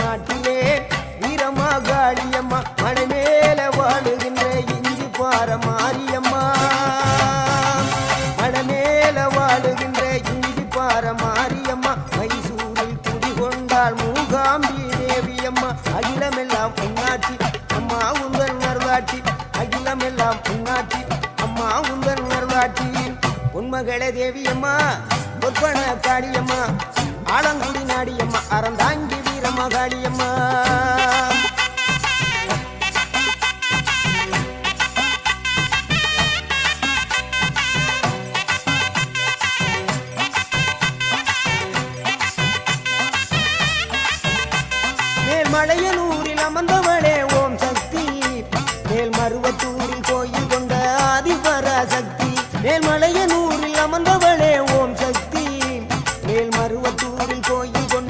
நாட்டிலே வீரமா காளியம்மா மடமேல வாழுகின்ற இஞ்சி பார மாரியம்மா. மடமேல வாழுகின்ற இஞ்சி பார மாரியம்மா மைசூரில் குடிகொண்டால் மூகாம்பி தேவியம்மா. அகிலமெல்லாம் பொன்னாட்சி அம்மா உங்கள் நர்வாட்டி அகிலமெல்லாம் பொன்னாட்சி அம்மா உங்கள் நர்வாட்டி பொன்மகள தேவியம்மா பொற்பன காளியம்மா ஆலங்குடி அம்மா. மலையனூரில் அமர்ந்தவளே ஓம் சக்தி. மேல் மருவத்தூரில் கோயில் கொண்ட ஆதிபராசக்தி மேல் மலையனூரில் அமர்ந்தவளே ஓம் சக்தி. மேல் மருவத்தூரில் கோயில்